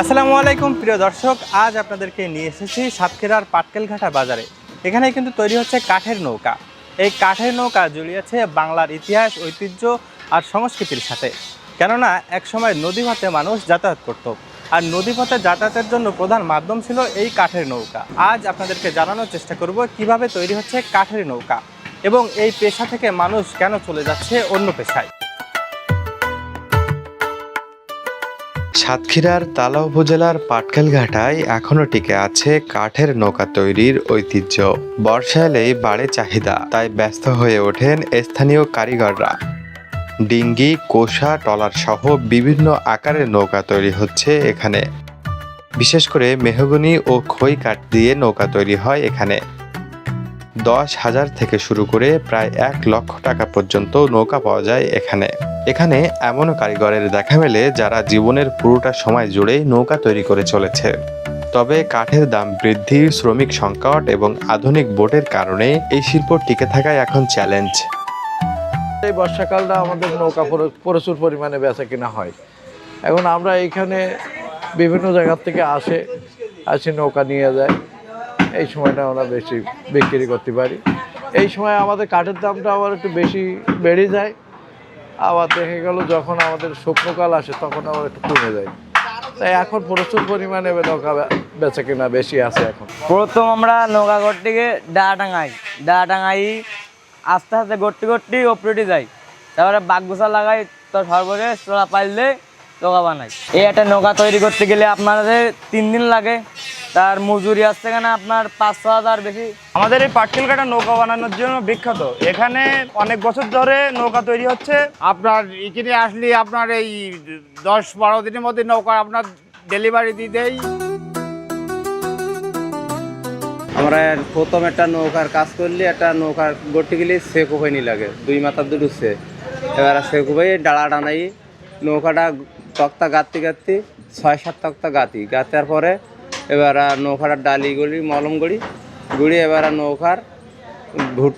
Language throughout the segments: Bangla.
আসসালামু আলাইকুম, প্রিয় দর্শক। আজ আপনাদেরকে নিয়ে এসেছি সাতক্ষীরার পাটকেলঘাটা বাজারে। এখানে কিন্তু তৈরি হচ্ছে কাঠের নৌকা। এই কাঠের নৌকা জড়িয়েছে বাংলার ইতিহাস, ঐতিহ্য আর সংস্কৃতির সাথে। কেননা, একসময় নদীপথে মানুষ যাতায়াত করত আর নদীপথে যাতায়াতের জন্য প্রধান মাধ্যম ছিল এই কাঠের নৌকা। আজ আপনাদেরকে জানানোর চেষ্টা করব কীভাবে তৈরি হচ্ছে কাঠের নৌকা এবং এই পেশা থেকে মানুষ কেন চলে যাচ্ছে অন্য পেশায়। সাতক্ষীরার তালা উপজেলার পাটকেলঘাটায় এখনও টিকে আছে কাঠের নৌকা তৈরির ঐতিহ্য। বর্ষা এলেই বাড়ে চাহিদা, তাই ব্যস্ত হয়ে ওঠেন স্থানীয় কারিগররা। ডিঙ্গি, কোষা, টলার সহ বিভিন্ন আকারের নৌকা তৈরি হচ্ছে এখানে। বিশেষ করে মেহগনি ও খই কাঠ দিয়ে নৌকা তৈরি হয় এখানে। দশ হাজার থেকে শুরু করে প্রায় এক লক্ষ টাকা পর্যন্ত নৌকা পাওয়া যায় এখানে। এখানে এমনও কারিগরের দেখা মেলে যারা জীবনের পুরোটা সময় জুড়েই নৌকা তৈরি করে চলেছে। তবে কাঠের দাম বৃদ্ধি শ্রমিক সংকট এবং আধুনিক বোটের কারণে এই শিল্প টিকে থাকায় এখন চ্যালেঞ্জ। এই বর্ষাকালটা আমাদের নৌকা প্রচুর পরিমাণে বেচা কিনা হয়। এখন আমরা এইখানে বিভিন্ন জায়গার থেকে আসে আসে নৌকা নিয়ে যায়। এই সময়টা আমরা বেশি বিক্রি করতে পারি। এই সময় আমাদের কাঠের দামটা আবার একটু বেশি বেড়ে যায়। আবার দেখে গেল যখন আমাদের শুকনোকাল আসে তখন আবার একটু কমে যায়। তাই এখন প্রচুর পরিমাণে নৌকা বেচা কিনা বেশি আছে এখন। প্রথম আমরা নৌকা করতে গিয়ে ডা টাঙাই। ডা টাঙাই আস্তে আস্তে গড়তে গড়তে ওপরে যাই। তারপরে বাগগুছা লাগাই, তো সর্বশেষ তোলা পাইলে নৌকা বানাই। এই একটা নৌকা তৈরি করতে গেলে আপনাদের তিন দিন লাগে। তার মজুরি আসছে এখানে আপনার পাঁচ ছ হাজার বেশি। আমাদের এই পাটকেলঘাটা নৌকা বানানোর জন্য বিখ্যাত। এখানে অনেক বছর ধরে নৌকা তৈরি হচ্ছে। আপনার এখানে আসলে আপনার এই দশ বারো দিনের মধ্যে নৌকা আপনার ডেলিভারি দিয়ে দেয়। আমরা প্রথম একটা নৌকার কাজ করলে একটা নৌকার গড়তে গেলে সে কোপাইনি লাগে। দুই মাথার দুটো সে এবার সে কোপাই ডালা টানাই। নৌকাটা তক্তা গাঁততে গাঁততে ছয় সাত তক্তা গাঁতি গাঁতার পরে এবার নৌকাটা ডালি গড়ি মলম গড়ি গুড়ি এবার নৌকার ভুট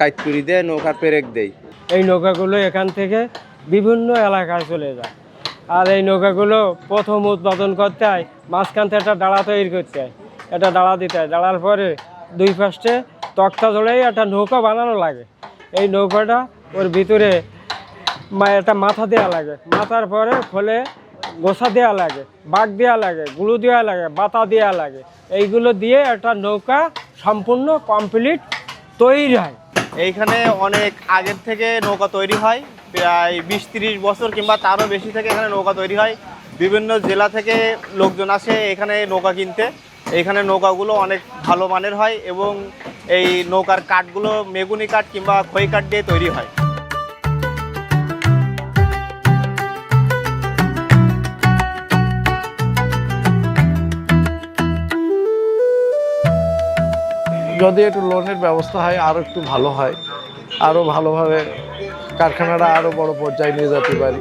কাইত তুরি দেয় নৌকার পেরেক দেয় এই নৌকাগুলো এখান থেকে বিভিন্ন এলাকায় চলে যায়। আর এই নৌকাগুলো প্রথম উৎপাদন করতে হয়, মাঝখান থেকে একটা ডালা তৈরি করতে হয়। একটা ডালা দিতে হয়, ডালার পরে দুই পাশে তক্তা ধরেই একটা নৌকা বানানো লাগে। এই নৌকাটা ওর ভিতরে একটা মাথা দেওয়া লাগে। মাথার পরে ফলে গোসা দেওয়া লাগে বাঘ দেওয়া লাগে, গুঁড়ো দেওয়া লাগে, বাতা দেওয়া লাগে। এইগুলো দিয়ে একটা নৌকা সম্পূর্ণ কমপ্লিট তৈরি হয়। এইখানে অনেক আগের থেকে নৌকা তৈরি হয়, প্রায় বিশ তিরিশ বছর কিংবা তারও বেশি থেকে এখানে নৌকা তৈরি হয়। বিভিন্ন জেলা থেকে লোকজন আসে এখানে নৌকা কিনতে। এইখানে নৌকাগুলো অনেক ভালো মানের হয় এবং এই নৌকার কাঠগুলো মেগুনি কাঠ কিংবা খই কাঠ দিয়ে তৈরি হয়। যদি একটু লোনের ব্যবস্থা হয় আরও একটু ভালো হয়। আরও ভালোভাবে কারখানাটা আরও বড় পর্যায়ে নিয়ে যেতে পারি।